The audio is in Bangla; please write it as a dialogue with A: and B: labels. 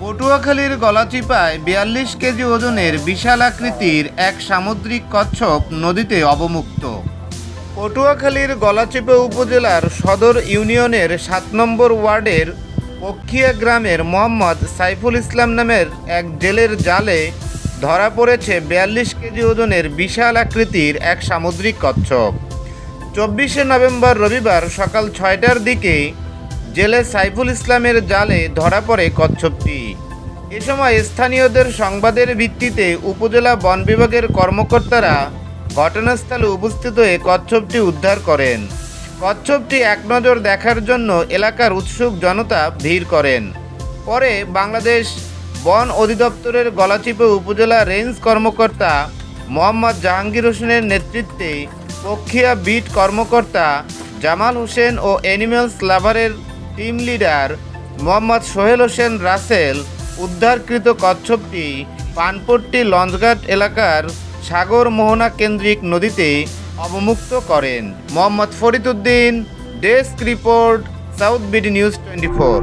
A: পটুয়াখালীর গলাচিপায় বিয়াল্লিশ কেজি ওজনের বিশাল আকৃতির এক সামুদ্রিক কচ্ছপ নদীতে অবমুক্ত। পটুয়াখালীর গলাচিপা উপজেলার সদর ইউনিয়নের সাত নম্বর ওয়ার্ডের পক্ষিয়া গ্রামের মোহাম্মদ সাইফুল ইসলাম নামের এক জেলের জালে ধরা পড়েছে বিয়াল্লিশ কেজি ওজনের বিশাল আকৃতির এক সামুদ্রিক কচ্ছপ। চব্বিশে নভেম্বর রবিবার সকাল ছয়টার দিকে জেলে সাইফুল ইসলামের জালে ধরা পড়ে কচ্ছপটি। এ সময় স্থানীয়দের সংবাদের ভিত্তিতে উপজেলা বন বিভাগের কর্মকর্তারা ঘটনাস্থলে উপস্থিত হয়ে কচ্ছপটি উদ্ধার করেন। কচ্ছপটি এক নজর দেখার জন্য এলাকার উৎসুক জনতা ভিড় করেন। পরে বাংলাদেশ বন অধিদপ্তরের গলাচিপে উপজেলা রেঞ্জ কর্মকর্তা মোহাম্মদ জাহাঙ্গীর হোসেনের নেতৃত্বে পক্ষিয়া বিট কর্মকর্তা জামাল হোসেন ও অ্যানিম্যালস লাভারের টিম লিডার মোহাম্মদ সোহেল হোসেন রাসেল উদ্ধারকৃত কচ্ছপটি পানপট্টি লঞ্চঘাট এলাকার সাগর মোহনা কেন্দ্রিক নদীতে অবমুক্ত করেন। Mohammad Fariduddin desk report, south BD news twenty four.